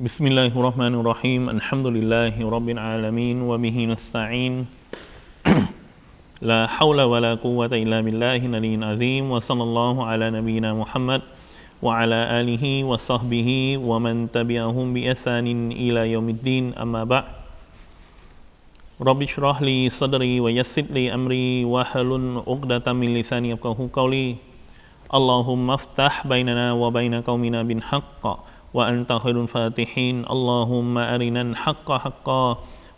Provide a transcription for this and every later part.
بسم الله الرحمن الرحيم الحمد لله رب العالمين وبه نستعين لا حول ولا قوة إلا بالله العلي العظيم وصلى الله على نبينا محمد وعلى آله وصحبه ومن تبعهم بإحسان إلى يوم الدين أما بعد رب اشرح لي صدري ويسر لي أمري واحلل عقدة من لساني يفقهوا قولي اللهم افتح بيننا وبين قومنا بالحق وأنت خير الفاتحين اللهم أرنا الحق حقا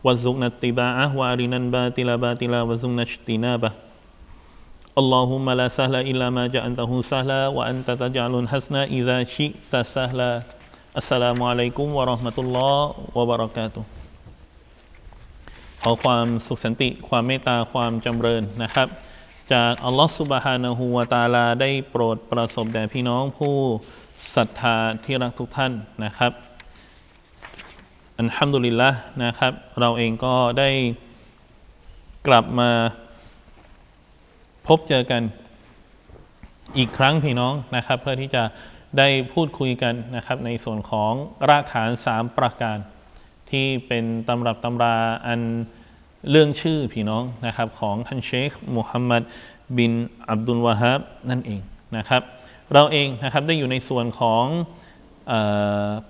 وارزقنا اتباعه وأرنا الباطل باطلا وارزقنا اجتنابه اللهم لا سهل إلا ما جعلته سهلا وأنت تجعل الحسن إذا شئت سهلا السلام عليكم ورحمة الله وبركاته ขอความสุขสันติความเมตตาความจำเริญนะครับ จากอัลลอฮฺสุบฮานะฮูวาตาลาได้โปรดประสบแด่พี่น้องผู้ ศรัทธาที่รักทุกท่านนะครับอันฮัมดุลิลละนะครับ เราเองก็ได้กลับมาพบเจอกันอีกครั้งพี่น้องนะครับ เพื่อที่จะได้พูดคุยกันนะครับ ในส่วนของรากฐาน 3 ประการ ที่เป็นตำรับตำราอันเรื่องชื่อพี่น้องนะครับ ของท่านเชคมุฮัมมัดบินอับดุลวาฮับนั่นเองนะครับ เราเองนะครับได้อยู่ในส่วนของ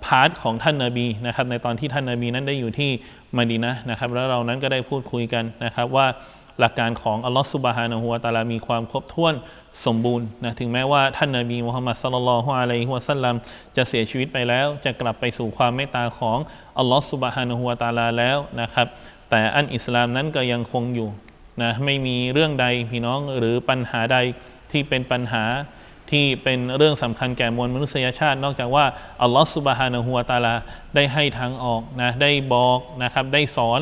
พาร์ทของท่านนาบีนะครับในตอนที่ท่านนาบีนั้นได้อยู่ที่มาดีนะนะครับแล้วเรานั้นก็ได้พูดคุยกันนะครับว่าหลักการของอัลลอฮฺสุบฮานะฮูวาตาลามีความครบถ้วนสมบูรณ์นะถึงแม้ว่าท่านนาบีมุฮัมมัดสลลัลฮุอะลัยฮิวะสัลลัมจะเสียชีวิตไปแล้ว จะกลับไปสู่ความเมตตาของอัลลอฮฺสุบฮานะฮูวาตาลาแล้วนะครับ แต่อันอิสลามนั้นก็ยังคงอยู่นะไม่มีเรื่องใดพี่น้องหรือปัญหาใดที่เป็นปัญหา ที่เป็นเรื่องสำคัญแก่มวลมนุษยชาติ นอกจากว่าอัลลอฮฺสุบฮานะฮูวาตาลาได้ให้ทางออกนะได้บอกนะครับได้สอน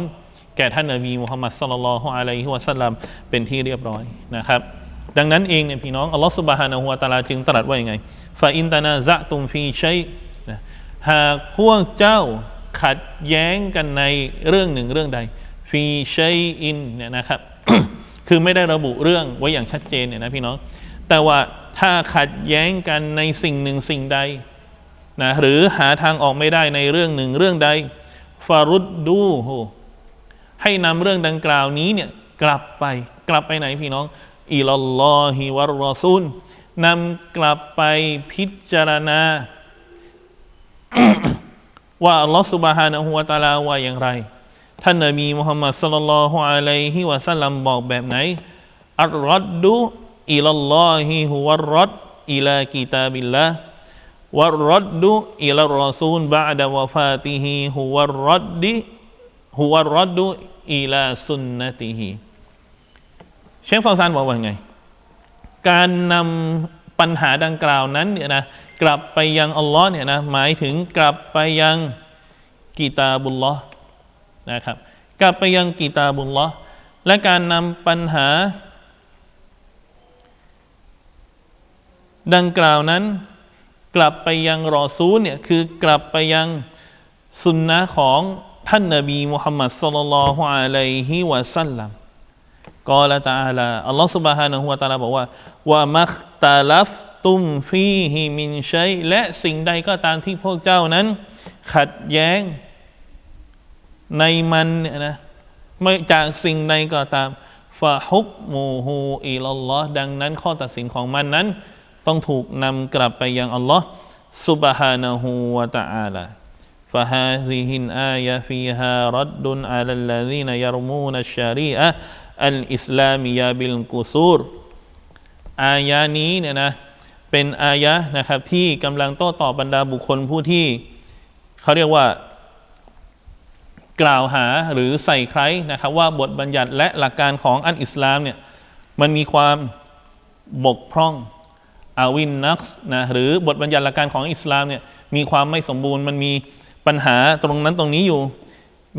แก่ท่านนบีมุฮัมมัดสุลลัลฮุอะลัยฮิวะสัลลัมเป็นที่เรียบร้อยนะครับ ดังนั้นเองเนี่ยพี่น้องอัลลอฮฺสุบฮานะฮูวาตาลาจึงตรัสว่าอย่างไงฟาอินตานาซะตุมฟีชัยหากพวกเจ้าขัดแย้งกันในเรื่องหนึ่งเรื่องใดฟีชัยอินเนี่ยนะครับคือไม่ได้ระบุเรื่องไว้อย่างชัดเจนเนี่ยนะพี่น้อง แต่ว่า ถ้าขัดแย้งกันในสิ่งหนึ่งสิ่งใดนะหรือหาทางออกไม่ได้ในเรื่องหนึ่งเรื่องใดฟารุดดูโให้นำเรื่องดังกล่าวนี้เนี่ยกลับไป กลับไปไหนพี่น้องอิลลอฮิวะรอซูลนำกลับไปพิจารณา ว่าอัลลอฮฺสุบฮานะฮูวะตาลาว่าอย่างไร ท่านนบีมุฮัมมัดสลลัลลอฮุอะลัยฮิวะสัลลัมบอกแบบไหนอัลรัดดุ อิลลอฮิฮุวะรัดอิลากิตาบิลละวัรัดดุอิลรอซูลบะดะวะฟาติฮิฮุวะรัดดิฮุวะรัดดุอิลาสุนนติฮิเชฟฟาวซานบอกว่าไง การนำปัญหาดังกล่าวนั้นเนี่ยนะกลับไปยังอัลลอฮ์เนี่ยนะหมายถึงกลับไปยังกีตาบุลลอ์นะครับ กลับไปยังกีตาบุลลอ์และการนำปัญหา ดังกล่าวนั้น กลับไปยังรอซูลเนี่ยคือกลับไปยังสุนนะของท่านนบีมุฮัมมัดสุลลัลฮุอะลัยฮิวะสัลลัมกอละตาลาอัลลอฮฺ سبحانه และ تعالى บอกว่าว่ามัคตาลัฟตุมฟีฮิมินชัยและสิ่งใดก็ตามที่พวกเจ้านั้น ขัดแย้งในมันเนี่ยนะไม่จากสิ่งใดก็ตามฟาฮุกมูฮูอิลลอฮ์ดังนั้นข้อตัดสินของมันนั้น ต้องถูกนำกลับไปยังอัลลอฮ์ سبحانه และ تعالى فهذه الآية فيها رد على الذين يرمون الشريعة الإسلامية بالقصور อายานี้เนี่ยนะเป็นอายะนะครับที่กำลังโต้ตอบบรรดาบุคคลผู้ที่เขาเรียกว่า กล่าวหาหรือใส่ใครนะครับว่าบทบัญญัติและหลักการของอันอิสลามเนี่ยมันมีความบกพร่อง อาวินนักนะหรือบทบัญญัติหลักการของอิสลามเนี่ยมีความไม่สมบูรณ์มันมีปัญหาตรงนั้นตรงนี้อยู่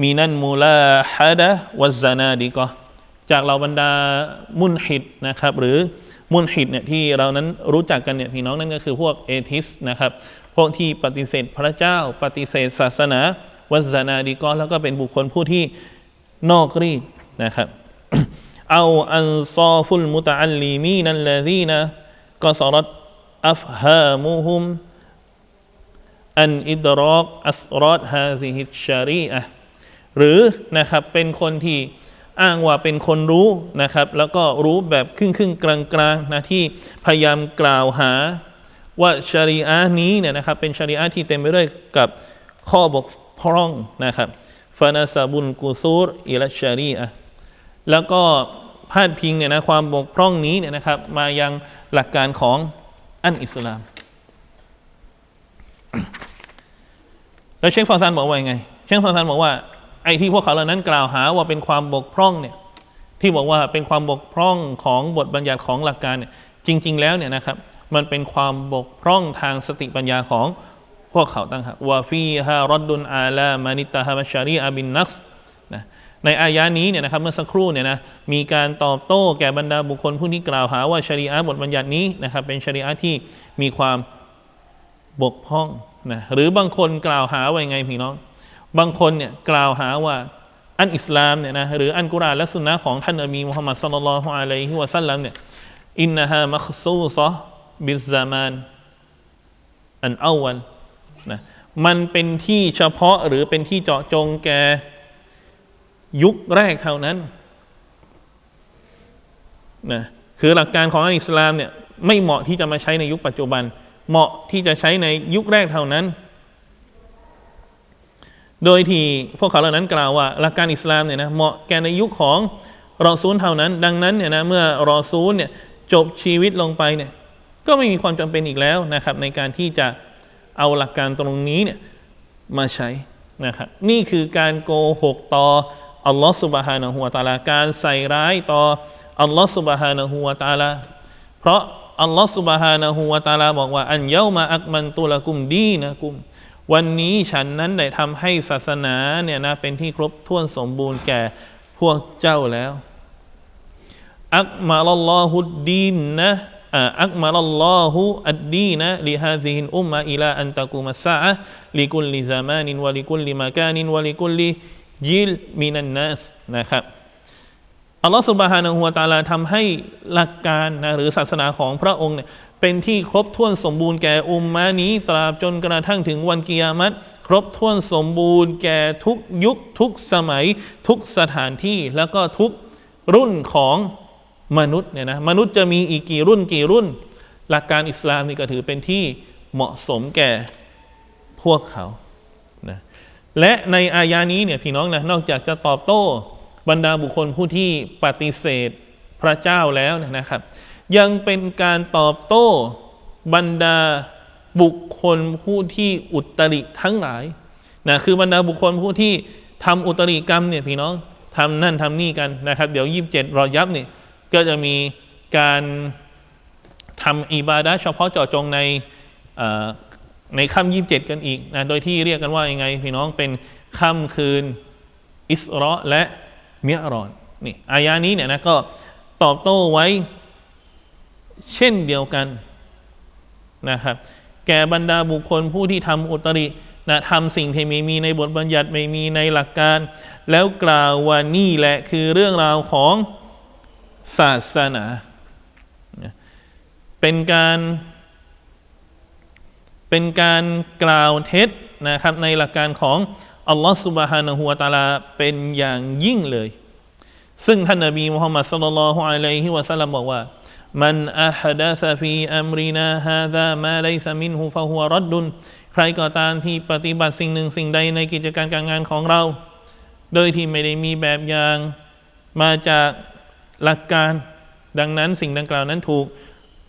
มีนั่นมูลาฮะดะวัซานาดีก็จากเราบรรดามุนฮิดนะครับหรือมุนฮิดเนี่ยที่เรานั้นรู้จักกันเนี่ยพี่น้องนั่นก็คือพวกเอทิสนะครับพวกที่ปฏิเสธพระเจ้า ปฏิเสธศาสนา วัซานาดีก็แล้วก็เป็นบุคคลผู้ที่นอกรีดนะครับเอาอันซอฟุลมุตะอัลลีมีนัลลาดีนะ ก็สรัตอัฟฮามุฮุมอันอิดรอกอัสรอดฮาซิฮิชารีอะหรือนะครับเป็นคนที่อ้างว่าเป็นคนรู้นะครับ แล้วก็รู้แบบครึ่งครึ่งกลางกลางๆนะที่พยายามกล่าวหาว่าชารีอะนี้เนี่ยนะครับเป็นชารีอะที่เต็มไปด้วยกับข้อบกพร่องนะครับฟานาซาบุนกุซูรอิลชารีอะแล้วก็ พาดพิงเนี่ยนะความบกพร่องนี้เนี่ยนะครับ มายังหลักการของอันอิสลาม แล้วเชคฟาซานบอกว่ายังไง เชคฟาซานบอกว่าไอ้ที่พวกเขาเหล่านั้นกล่าวหาว่าเป็นความบกพร่องเนี่ยที่บอกว่าเป็นความบกพร่องของบทบัญญัติของหลักการเนี่ยจริง ๆ แล้วเนี่ยนะครับ มันเป็นความบกพร่องทางสติปัญญาของพวกเขาตั้งหากวาฟีฮารดดุนอาลามานิตาฮาบัชารีอาบินนักนะ ในอายะนี้เนี่ยนะครับเมื่อสักครู่เนี่ยนะมีการตอบโต้แก่บรรดาบุคคลผู้ที่กล่าวหาว่าชรีอะบทบัญญัตินี้นะครับเป็นชรีอะที่มีความบกพร่องนะหรือบางคนกล่าวหาว่ายังไงพี่น้อง บางคนเนี่ยกล่าวหาว่าอันอิสลามเนี่ยนะหรืออันกุรอานและสุนนะของท่านนบีมุฮัมมัดสุลลัลลอฮุอะลัยฮิวะสัลลัมเนี่ยอินนะฮามักซูซะบิซซามานอันอาวันนะมันเป็นที่เฉพาะหรือเป็นที่เจาะจงแก่ ยุคแรกเท่านั้นนะคือหลักการของอิสลามเนี่ยไม่เหมาะที่จะมาใช้ในยุคปัจจุบัน เหมาะที่จะใช้ในยุคแรกเท่านั้น โดยที่พวกเขาเหล่านั้นกล่าวว่า หลักการอิสลามเนี่ยนะเหมาะแก่ในยุคของรอซูลเท่านั้น ดังนั้นเนี่ยนะเมื่อรอซูลเนี่ยจบชีวิตลงไปเนี่ยก็ไม่มีความจำเป็นอีกแล้วนะครับ ในการที่จะเอาหลักการตรงนี้เนี่ยมาใช้นะครับนี่คือการโกหกต่อ อัลลอฮฺสุบฮานะฮูวะตาลาการใส่ร้ายต่ออัลลอฮฺสุบฮานะฮูวะตาลาเพราะอัลลอฮฺสุบฮานะฮูวะตาลาบอกว่าอันเยามาอักมันตุละกุมดีนะกุม วันนี้ฉันนั้นได้ทำให้ศาสนาเนี่ยนะเป็นที่ครบถ้วนสมบูรณ์แก่พวกเจ้าแล้วอักมาลลอฮุดดีนนะอักมาลลอฮุอัดดีนะลิฮาซิฮินอุมมะอิลาอันตะกุมัสซาอะลิกุลลิซามานินวะลิกุลลิมากานินวะลิกุลลิ ยิลมินันนัสนะครับอัลลอฮฺสุบฮานะฮูวะตาลาทำให้หลักการนะหรือศาสนาของพระองค์เนี่ยเป็นที่ครบถ้วนสมบูรณ์แก่อุมมะนี้ ตราบจนกระทั่งถึงวันกิยามัตครบถ้วนสมบูรณ์แก่ทุกยุคทุกสมัย ทุกสถานที่แล้วก็ทุกรุ่นของมนุษย์เนี่ยนะมนุษย์จะมีอีกกี่รุ่นกี่รุ่น หลักการอิสลามนี่ก็ถือเป็นที่เหมาะสมแก่พวกเขา และในอายานี้เนี่ยพี่น้องนะนอกจากจะตอบโต้บรรดาบุคคลผู้ที่ปฏิเสธพระเจ้าแล้วนนะครับ ยังเป็นการตอบโต้บรรดาบุคคลผู้ที่อุตริทั้งหลายนะคือบรรดาบุคคลผู้ที่ทำอุตริกรรมเนี่ยพี่น้องทำนั่นทำนี่กันนะครับ เดี๋ยวยีิบเจ็ดรอยับเนี่ยก็จะมีการทำอิบาดะเฉพาะเจาะจงใน ในค่ำยี่สิบเจ็ดกันอีกนะโดยที่เรียกกันว่ายังไงพี่น้องเป็นค่ำคืนอิสราะและเมียรอนนี่อายานี้เนี่ยนะก็ตอบโต้ไว้เช่นเดียวกันนะครับ แก่บรรดาบุคคลผู้ที่ทำอุตรินะทำสิ่งที่ไม่มีในบทบัญญัติไม่มีในหลักการ แล้วกล่าวว่านี่แหละคือเรื่องราวของศาสนา เป็นการ เป็นการกล่าวเท็จนะครับในหลักการของอัลลอฮฺสุบฮานะฮูวะตาลาเป็นอย่างยิ่งเลย ซึ่งท่านนบีมุฮัมมัดสุลลัลฮุอะลัยฮิวะสัลลัมบอกว่ามันอัฮดะซฟีอัมรินาฮาซามาไลซะมินฮูฟะฮุวะรัดดุนใครก็ตามที่ปฏิบัติสิ่งหนึ่งสิ่งใดในกิจการการงานของเรา โดยที่ไม่ได้มีแบบอย่างมาจากหลักการดังนั้นสิ่งดังกล่าวนั้นถูก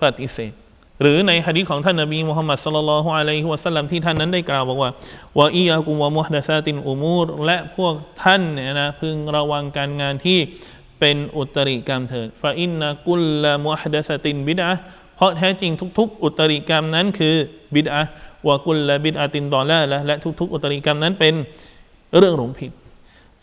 ปฏิเสธ หรือในฮะดีษของท่านนบีมุฮัมมัดสลลัลฮุอะลัยฮิวะสัลลัมที่ท่านนั้นได้กล่าวบอกว่าวะอียากุมวะมุฮดะซาตินอุมูรและพวกท่านเนี่ยนะพึงระวังการงานที่เป็นอุตริกรรมเถิดฟาอินนะกุลละมุฮดะซาตินบิดะเพราะแท้จริงทุก ๆ อุตริกรรมนั้นคือบิดอะวะกุลละบิดอะตินตอลละและทุก ๆ อุตริกรรมนั้นเป็นเรื่องหลงผิด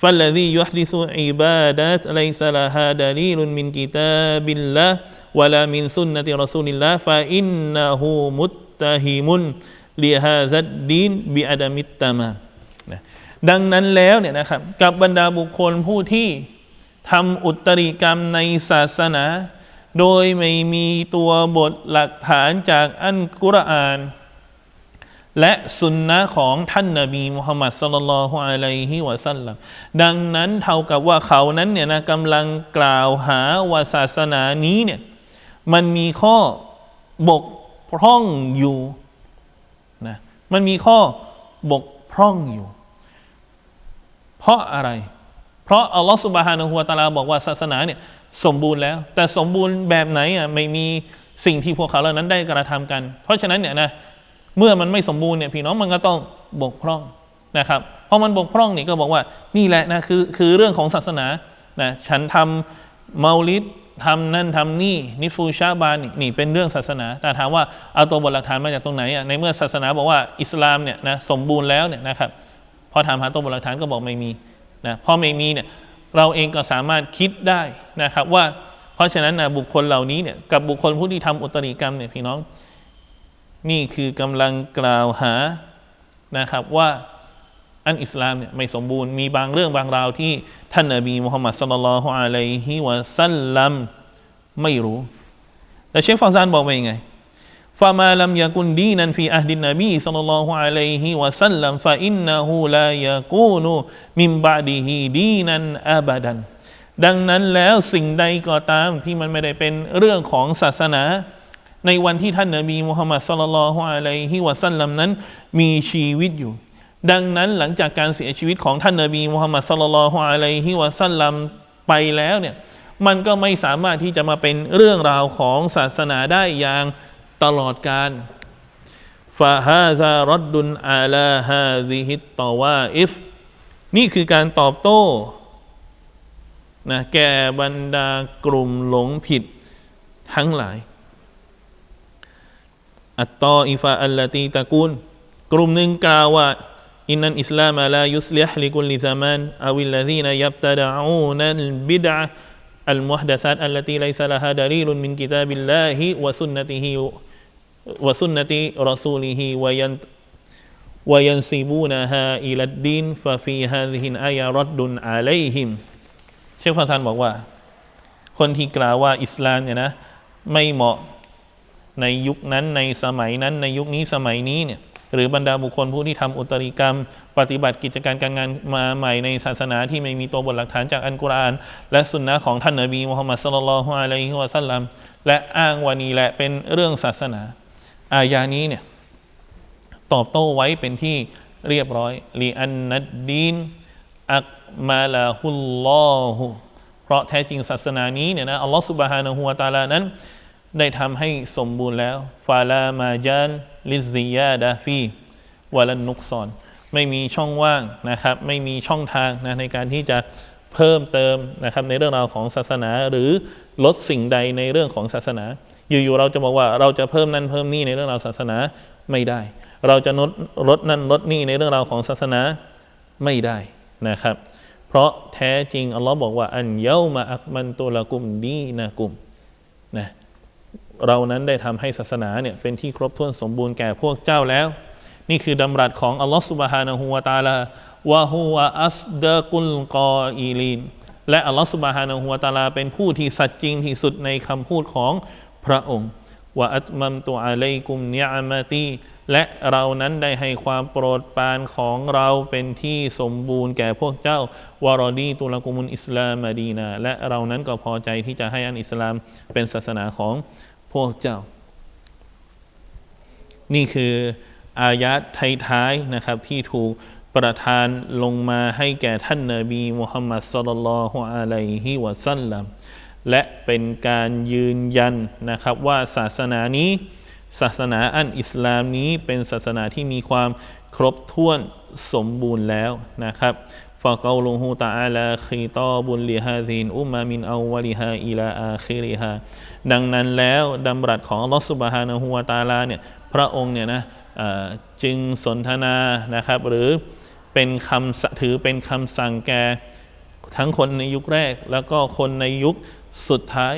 فالذي يحدث عبادات ليس لها دليل من كتاب الله ولا من سنة رسول الله فإنه متهم لهذا الدين بعدم التمام ดังนั้นแล้วเนี่ยนะครับกับบรรดาบุคคลผู้ที่ทำอุตริกรรมในศาสนา โดยไม่มีตัวบทหลักฐานจากอันกุรอาน และสุนนะของท่านนบีมุฮัมมัดสลลัลลอฮุอะลัยฮิวะสัลลัมดังนั้นเท่ากับว่าเขานั้นเนี่ยนะกำลังกล่าวหาว่าศาสนานี้เนี่ยมันมีข้อบกพร่องอยู่นะมันมีข้อบกพร่องอยู่ เพราะอะไร เพราะอัลลอฮฺสุบฮานะฮูวะตะอาลาบอกว่าศาสนาเนี่ยสมบูรณ์แล้ว แต่สมบูรณ์แบบไหนอะไม่มีสิ่งที่พวกเขาเหล่านั้นได้กระทำกัน เพราะฉะนั้นเนี่ยนะ เมื่อมันไม่สมบูรณ์เนี่ยพี่น้องมันก็ต้องบกพร่องนะครับเพราะมันบกพร่องนี่ก็บอกว่านี่แหละนะคือคือเรื่องของศาสนานะฉันทำเมาลิดทำนั่นทำนี่นิฟูชาบานนี่เป็นเรื่องศาสนา แต่ถามว่าเอาตัวบทหลักฐานมาจากตรงไหนอะในเมื่อศาสนาบอกว่าอิสลามเนี่ยนะสมบูรณ์แล้วเนี่ยนะครับพอถามหาตัวบทหลักฐานก็บอกไม่มีนะพอไม่มีเนี่ยเราเองก็สามารถคิดได้นะครับว่า เพราะฉะนั้นนะบุคคลเหล่านี้เนี่ยกับบุคคลผู้ที่ทำอุตริกรรมเนี่ยพี่น้อง นี่คือกำลังกล่าวหานะครับว่าอันอิสลามเนี่ยไม่สมบูรณ์มีบางเรื่องบางราวที่ท่านนบีมุฮัมมัดสุลลัลฮุอะลัยฮิวะสัลลัมไม่รู้แต่เชฟฟาซานบอกว่ายังไงฟามาลัมยากุนดีนันฟีอัฮดินนบีสัลลัลลอฮุอะลัยฮิวะสัลลัมฟาอินนะฮูลายากูนูมิมบาดิฮิดีนันอาบดัน ดังนั้นแล้วสิ่งใดก็ตามที่มันไม่ได้เป็นเรื่องของศาสนา ในวันที่ท่านนบีมุฮัมมัดสุลลัลฮุอะลัยฮิวะสัลลัมนั้นมีชีวิตอยู่ ดังนั้นหลังจากการเสียชีวิตของท่านนบีมุฮัมมัดสุลลัลฮุอะลัยฮิวะสัลลัมไปแล้วเนี่ยมันก็ไม่สามารถที่จะมาเป็นเรื่องราวของศาสนาได้อย่างตลอดกาลฟาฮาซารดดุนอาลาฮาซิฮิตตวาอิฟนี่คือการตอบโต้นะแก่บรรดากลุ่มหลงผิดทั้งหลาย อัตตออิฟะอัลลตีตะกูล กลุ่มหนึ่งกล่าวว่าอินนันอิสลามลายุสลิฮลิกุลิซามานอาวิลลซีนยับตะดะอูนัลบิดะอัลมุฮดะซัตอัลลตีไลซะลาฮะดาลีลุนมินกิตาบิลลาฮิวะซุนนติฮิวะซุนนติรอซูลิฮิวะยันวยันซีบูนะฮาอิลัดดินฟะฟีฮาซิฮินอายะรัดดุนอาลัยฮิม เชคฟาซันบอกว่า คนที่กล่าวว่าอิสลามเนี่ยนะ ไม่เหมาะ ในยุคนั้นในสมัยนั้นในยุคนี้สมัยนี้เนี่ยหรือบรรดาบุคคลผู้ที่ทำอุตริกรรม ปฏิบัติกิจการการงานมาใหม่ในศาสนาที่ไม่มีตัวบทหลักฐานจากอันกุรอาน และสุนนะของท่านนบีมุฮัมมัดสุลลัลฮุอะลัยฮิวะสัลลัมและอ้างวานีแหละเป็นเรื่องศาสนา อายานี้เนี่ยตอบโต้ไว้เป็นที่เรียบร้อยลีอันนัดดีนอักมาลาฮุลลอฮุเพราะแท้จริงศาสนานี้เนี่ยนะอัลลอฮฺสุบฮานะฮูวะตาลานั้น ได้ทำให้สมบูรณ์แล้วฟาลามาจันลิซิยาดาฟีวาลันนุกซอน ไม่มีช่องว่างนะครับ ไม่มีช่องทางนะในการที่จะเพิ่มเติมนะครับในเรื่องราวของศาสนา หรือลดสิ่งใดในเรื่องของศาสนา อยู่ๆเราจะบอกว่าเราจะเพิ่มนั่นเพิ่มนี่ในเรื่องราวศาสนาไม่ได้ เราจะลดลดนั่นลดนี่ในเรื่องราวของศาสนาไม่ได้นะครับ เพราะแท้จริงอัลลอฮ์บอกว่าอันเย้ามาอักมันตุละกุมดีนะกุม เรานั้นได้ทำให้ศาสนาเนี่ยเป็นที่ครบถ้วนสมบูรณ์แก่พวกเจ้าแล้ว นี่คือดำรัสของอัลลอฮฺสุบฮานะฮูวาตาลาวะฮูวะอัสดะกุลกออีลีนและอัลลอฮฺสุบฮานะฮูวาตาลาเป็นผู้ที่สัจจริงที่สุดในคำพูดของพระองค์วะอัตมัมตุอะลัยกุมเนียมาตีและเรานั้นได้ให้ความโปรดปรานของเราเป็นที่สมบูรณ์แก่พวกเจ้าวารอดีตุลกุมุลอิสลามมาดีนาและเรานั้นก็พอใจที่จะให้อันอิสลามเป็นศาสนาของ พวกเจ้า นี่คืออายะท้ายๆนะครับ ที่ถูกประทานลงมาให้แก่ท่านนาบีมุฮัมมัดสุลลัลฮุอะลัยฮิวะสัลลัมและเป็นการยืนยันนะครับว่าศาสนานี้ ศาสนาอันอิสลามนี้เป็นศาสนาที่มีความครบถ้วนสมบูรณ์แล้วนะครับ ฟะกาลูฮูตะอาลาคีตอบุลลิฮาซินอุมามินอาวลิฮาอิลากิริฮาดังนั้นแล้วดำรัสของอัลลอฮฺสุบฮานะฮูวาตาลาเนี่ยพระองค์เนี่ยนะจึงสนทนานะครับหรือเป็นคำถือเป็นคำสั่งแก่ทั้งคนในยุคแรก แล้วก็คนในยุคสุดท้าย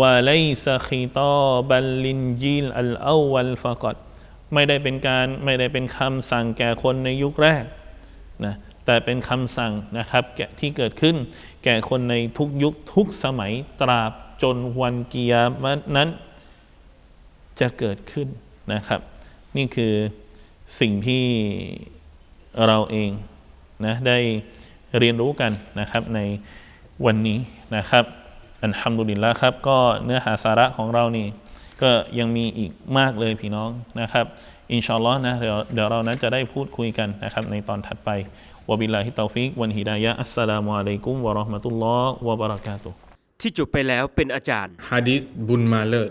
วาไลซาคีตอบัลลินจีลอัลอาวัลฟะกอดไม่ได้เป็นการไม่ได้เป็นคำสั่งแก่คนในยุคแรก นะแต่เป็นคำสั่งนะครับที่เกิดขึ้น แก่คนในทุกยุคทุกสมัยตราบจนวันกิยามนั้นจะเกิดขึ้นนะครับ นี่คือสิ่งที่เราเองนะได้เรียนรู้กันนะครับในวันนี้นะครับ อันฮัมดุลิลละครับ ก็เนื้อหาสาระของเรานี่ก็ยังมีอีกมากเลยพี่น้องนะครับ อินชาอัลลอฮ์นะเดี๋ยวเดี๋ยวเรานั้นจะได้พูดคุยกันนะครับในตอนถัดไปวะบิลลาฮิตตอฟิกวันฮิดายะอัสสลามุอะลัยกุมวะเราะห์มะตุลลอฮ์วะบะเราะกาตุฮ์ที่จบไปแล้วเป็นอาจารย์ฮะดิษบุญมาเลิศ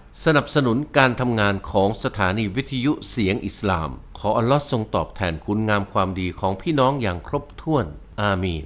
สนับสนุนการทำงานของสถานีวิทยุเสียงอิสลาม ขออัลลอฮ์ทรงตอบแทนคุณงามความดีของพี่น้องอย่างครบถ้วน อามีน